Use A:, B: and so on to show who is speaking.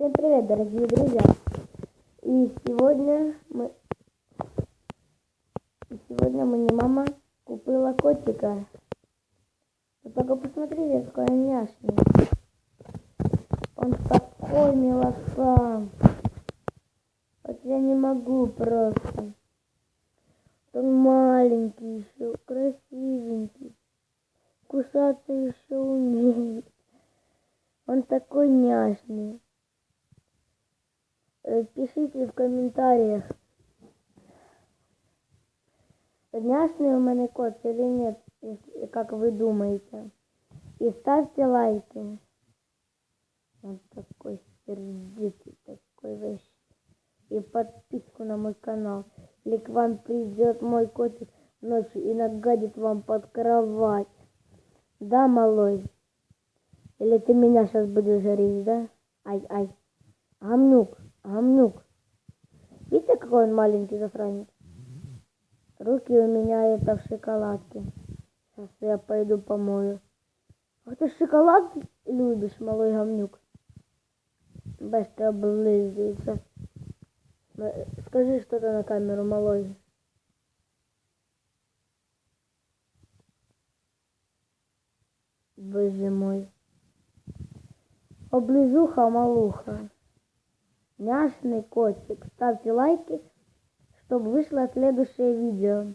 A: Всем привет, дорогие друзья! И сегодня мы... И сегодня мне мама купила котика. Вы только посмотрите, какой он няшный. Он такой милоса. Вот я не могу просто. Он маленький еще, красивенький. Кусаться еще умеет. Он такой няшный. Э, Пишите в комментариях, няшный у мене кот или нет, как вы думаете. И ставьте лайки. Он такой сердитый, такой вообще. И подписку на мой канал. Или к вам придет мой котик ночью и нагадит вам под кровать. Да, малой? Или ты меня сейчас будешь жарить, да? Ай, ай. Гамнюк, гамнюк. Видите, какой он маленький засранец? Руки у меня это в шоколадке. Сейчас я пойду помою. А ты шоколад любишь, малой гамнюк? Бач, ты облизывается. Э, Скажи что-то на камеру, малой. Боже мой. Облизуха малуха. Няшный котик. Ставьте лайки, чтобы вышло следующее видео.